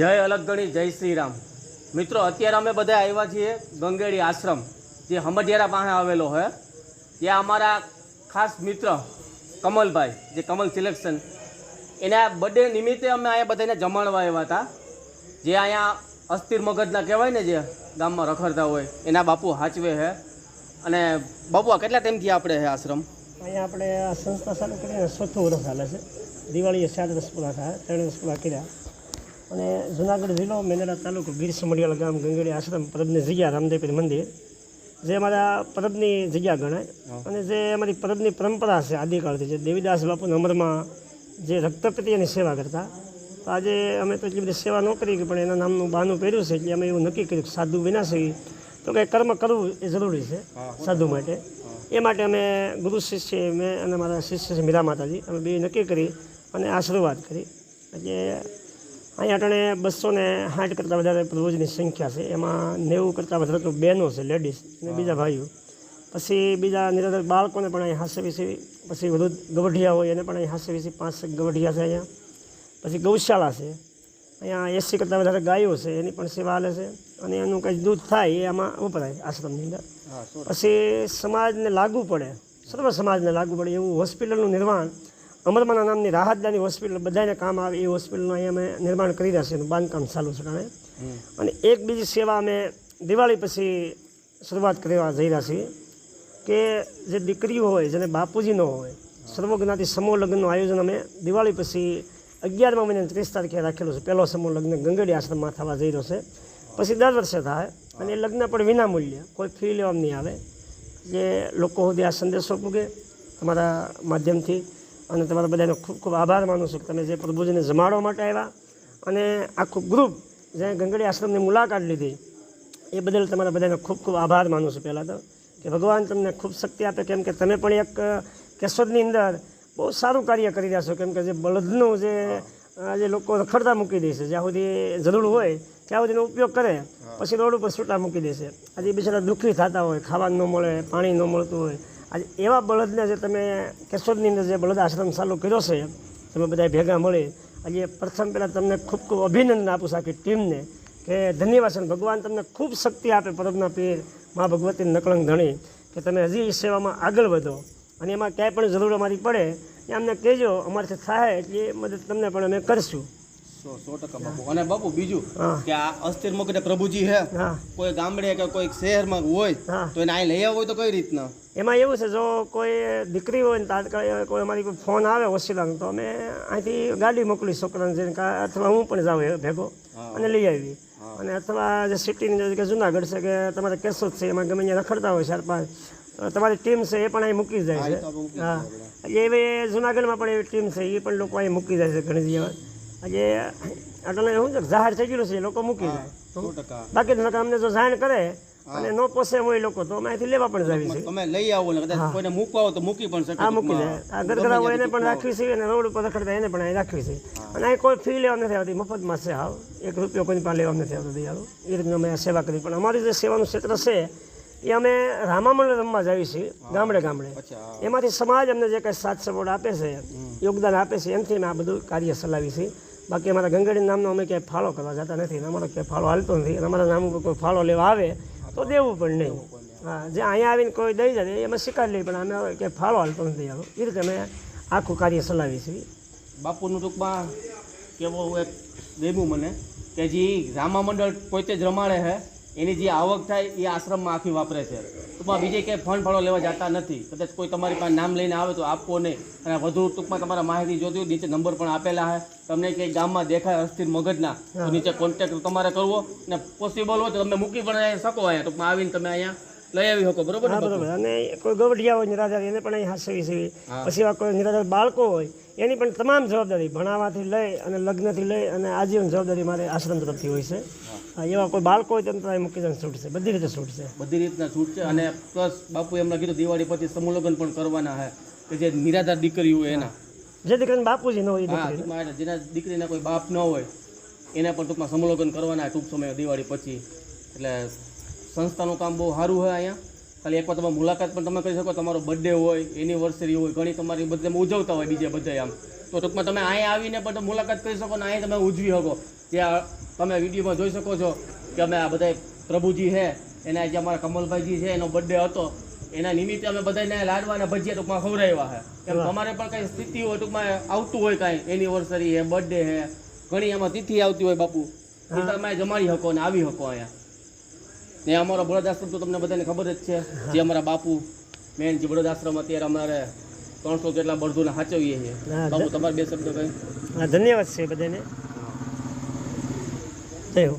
જય અલગગણી જય શ્રી રામ મિત્રો, અત્યારે અમે બધા આવ્યા છીએ ગંગેડી આશ્રમ, જે હમડિયારા પાસે આવેલો છે ત્યાં અમારા ખાસ મિત્ર કમલભાઈ, જે કમલ સિલેક્શન, એના બર્થડે નિમિત્તે અમે અહીંયા બધાને જમાડવા આવ્યા હતા. જે અહીંયા અસ્થિર મગજના કહેવાય ને જે ગામમાં રખડતા હોય, એના બાપુ હાચવે છે અને બાપુ કેટલા ટાઈમથી આપણે છે આશ્રમ? અહીંયા આપણે સંસ્થા ચાલુ કરીને વર્ષ ચાલે છે. દિવાળીએ સાત વર્ષ પૂરા થયા, ત્રણ વર્ષ પૂરા કર્યા. અને જુનાગઢ જિલ્લો મેંદડા તાલુકો ગીર સમડિયાળ ગામ ગંગેડી આશ્રમ પરબની જગ્યા રામદેવપીર મંદિર જે અમારા પરબની જગ્યા ગણાય અને જે અમારી પરબની પરંપરા છે આદિકાળથી જે દેવીદાસ બાપુના અમરમાં જે રક્તપ્રતિની સેવા કરતા. તો આજે અમે તો એટલી બધી સેવા ન કરી કે પણ એના નામનું બહાનું પહેર્યું છે એટલે અમે એવું નક્કી કર્યું કે સાધુ વિના છે. તો કંઈ કર્મ કરવું એ જરૂરી છે સાધુ માટે. એ માટે અમે ગુરુ શિષ્ય મેં અને મારા શિષ્ય છે મીરા માતાજી અમે બે નક્કી કરી અને આ શરૂઆત કરી. એટલે અહીંયા અટાણે બસો ને સાઠ કરતાં વધારે રોજની સંખ્યા છે. એમાં નેવું કરતાં વધારે તો બહેનો છે લેડીઝ અને બીજા ભાઈઓ. પછી બીજા નિરાધાર બાળકોને પણ અહીં હાસ્ય વિશે પછી વધુ ગવઢિયા હોય એને પણ અહીં હાસ્ય વિશે પાંચ ગવઢિયા છે અહીંયા. પછી ગૌશાળા છે. અહીંયા એસી કરતાં વધારે ગાયો છે એની પણ સેવા હાલે છે. અને એનું કંઈ દૂધ થાય એ આમાં વપરાય આશ્રમની અંદર. પછી સમાજને લાગુ પડે સર્વ સમાજને લાગુ પડે એવું હોસ્પિટલનું નિર્માણ અમરમાના નામની રાહતદાની હોસ્પિટલ બધાને કામ આવે એ હોસ્પિટલનું અહીંયા અમે નિર્માણ કરી રહ્યા છીએ બાંધકામ ચાલુ છે કારણે. અને એક બીજી સેવા અમે દિવાળી પછી શરૂઆત કરવા જઈ રહ્યા છીએ કે જે દીકરીઓ હોય જેને બાપુજી ન હોય સર્વજ્ઞાતિ સમૂહ લગ્નનું આયોજન અમે દિવાળી પછી અગિયારમા મહિને ત્રીસ તારીખે રાખેલું છે. પહેલો સમૂહ લગ્ન ગંગડી આશ્રમમાં થવા જઈ રહ્યો છે. પછી દર વર્ષે થાય અને એ લગ્ન પણ વિનામૂલ્ય કોઈ ફી લેવામાં નહીં આવે. જે લોકો સુધી આ સંદેશો પૂગે તમારા માધ્યમથી અને તમારા બધાનો ખૂબ ખૂબ આભાર માનું છું કે તમે જે પ્રભુજીને જમાડવા માટે આવ્યા અને આખું ગ્રુપ જે ગંગડી આશ્રમની મુલાકાત લીધી એ બદલ તમારા બધાનો ખૂબ ખૂબ આભાર માનું છું પહેલાં તો. કે ભગવાન તમને ખૂબ શક્તિ આપે કેમ કે તમે પણ એક કેશોદની અંદર બહુ સારું કાર્ય કરી રહ્યા છો. કેમ કે જે બળદનું જે જે લોકો રખડતા મૂકી દેશે જ્યાં સુધી જરૂર હોય ત્યાં સુધીનો ઉપયોગ કરે પછી રોડ ઉપર છૂટા મૂકી દેશે આજે બિચારા દુઃખી થતા હોય ખાવાનું ન મળે પાણી ન મળતું હોય આજે એવા બળદને જે તમે કેશોદની અંદર જે બળદ આશ્રમ ચાલુ કર્યો છે, તમે બધા ભેગા મળી આજે પ્રથમ પહેલાં તમને ખૂબ ખૂબ અભિનંદન આપું આખી ટીમને કે ધન્યવાદ છે. ભગવાન તમને ખૂબ શક્તિ આપે પરમના પીર મા ભગવતી નકળંગ ધણી કે તમે હજી સેવામાં આગળ વધો અને એમાં ક્યાંય પણ જરૂર અમારી પડે એ અમને કહેજો. અમારાથી થાય એટલી મદદ તમને પણ અમે કરશું. સો સો ટકા બાપુ. અને બાપુ બીજું હા. કે આ અસ્થિર મગજ પ્રભુજી હે. કોઈ ગામડે કે કોઈ શહેરમાં હોય તો એને અહીં લઈ આવો તો કઈ રીતના? એમાં એવું છે જો કોઈ દીકરી હોય ને તાત્કાલિક કોઈ અમારી ફોન આવે હોસ્પિટલનો તો અમે અહીંથી ગાડી મોકલી છોકરાને જઈને અથવા હું પણ જાઉં ભેગો અને લઈ આવી. અને અથવા જે સિટીની કે જુનાગઢ છે કે તમારે કેશોદ છે એમાં ગમે ત્યાં રખડતા હોય ચાર પાંચ તમારી ટીમ છે એ પણ અહીં મૂકી જાય છે. હા. એટલે એવી જુનાગઢમાં પણ એવી ટીમ છે એ પણ લોકો અહીં મૂકી જાય છે ઘણી જગ્યાએ આજે એટલે શું છે જાહેર થઈ ગયેલું છે એ લોકો મૂકી જાય બાકી તો અમને જો જાણ કરે અને ન પોસે હોય લોકો તો અમે લેવા પણ જાવી છે. તમે લઈ આવો ને કદાચ કોઈને મૂકવા હોય તો મૂકી પણ શકે. આ મૂકી જાય આ ગરગરા હોય એને પણ રાખવી છે અને રોડ ઉપર રખડતા એને પણ અહીં રાખવી છે. અને અહીં કોઈ ફી લેવા નથી આવતી મફતમાં છે હાવ. એક રૂપિયો કોઈ પાસે લેવા નથી આવતો દયાળુ. એ રીતનું અમે સેવા કરી. પણ અમારી જે સેવાનું ક્ષેત્ર છે એ અમે રામામંડળ રમવા જાવી છીએ ગામડે ગામડે. એમાંથી સમાજ અમને જે કંઈ સાથ સપોર્ટ આપે છે યોગદાન આપે છે એમથી અમે આ બધું કાર્ય ચલાવી છે. બાકી અમારા ગંગડી નામનો અમે ક્યાંય ફાળો કરવા જતા નથી અમારો ક્યાંય ફાળો હાલતો નથી. અને અમારા નામ ઉપર કોઈ ફાળો લેવા આવે તો દેવું પણ નહીં. હા, જે અહીંયા આવીને કોઈ દઈ જાય એ અમે સ્વીકારી લઈએ, પણ અમે ક્યાંય ફાળો હાલતો નથી આવ્યો એ રીતે અમે આખું કાર્ય ચલાવી છીએ. બાપુનું ટૂંકમાં કેવો એક દેવું મને કે જે રામા મંડળ પોતે જ રમાડે છે એની જે આવક થાય એ આશ્રમમાં આખી વાપરે છે. ટૂંકમાં બીજે ક્યાંય ફંડ ફાળો લેવા જતા નથી. કદાચ કોઈ તમારી પાસે નામ લઈને આવે તો આપવો નહીં. અને વધુ ટૂંકમાં તમારા માહિતી જોતી હોય નીચે નંબર પણ આપેલા છે તમને કંઈક ગામમાં દેખાય અસ્થિર મગજના તો નીચે કોન્ટેક્ટ તમારે કરવો. અને પોસિબલ હોય તો તમે મૂકી પણ શકો અહીંયા. ટૂંકમાં આવીને તમે અહીંયા લઈ આવી શકો બરોબર અને કોઈ ગવઢિયા હોય નિરાધાર એને પણ અહીં હાસવી સેવી પછી એવા કોઈ નિરાધાર બાળકો હોય એની પણ તમામ જવાબદારી ભણાવવાથી લઈ અને લગ્નથી લઈ અને આજીવન જવાબદારી મારે આશ્રમ તરફથી હોય છે. એવા કોઈ બાળકો હોય તો મૂકી જઈને છૂટ છે. બધી રીતે છૂટ છે. બધી રીતના છૂટ છે. અને પ્લસ બાપુ એમને કીધું દિવાળી પછી સમૂહ પણ કરવાના હે કે જે નિરાધાર દીકરી હોય એના. જે દીકરીને બાપુજી ન હોય જેના દીકરીના કોઈ બાપ ન હોય એને પણ ટૂંકમાં સમૂહ કરવાના ટૂંક સમય દિવાળી પછી. એટલે સંસ્થાનું કામ બહુ સારું હોય અહીંયા. ખાલી એકવાર તમે મુલાકાત પણ તમે કરી શકો. તમારો બર્થડે હોય એનિવર્સરી હોય ઘણી તમારી બધા ઉજવતા હોય બીજે બધા આમ. તો ટૂંકમાં તમે અહીંયા આવીને પણ મુલાકાત કરી શકો ને અહીંયા તમે ઉજવી શકો. જે તમે વિડીયોમાં જોઈ શકો છો કે અમે આ બધા પ્રભુજી છે એના જે અમારા કમલભાઈજી છે એનો બર્થડે હતો. એના નિમિત્તે અમે બધાને લાડવાના ભજીયા ટૂંકમાં ખવડાવ્યા છે. એમ તમારે પણ કંઈ સ્થિતિ હોય ટૂંકમાં આવતું હોય કાંઈ. એનિવર્સરી છે બર્થડે છે ઘણી એમાં તિથિ આવતી હોય બાપુ. તમે જમાડી શકો અને આવી શકો અહીંયા. ને અમારો બળદ આશ્રમ તો તમને બધાને ખબર જ છે જે અમારા બાપુ મેન જે બળદ આશ્રમ અત્યારે અમારે ત્રણસો જેટલા બળદોને સાચવીએ છીએ. બાપુ તમારે બે શબ્દ કઈ ધન્યવાદ છે બધાને. જય હો.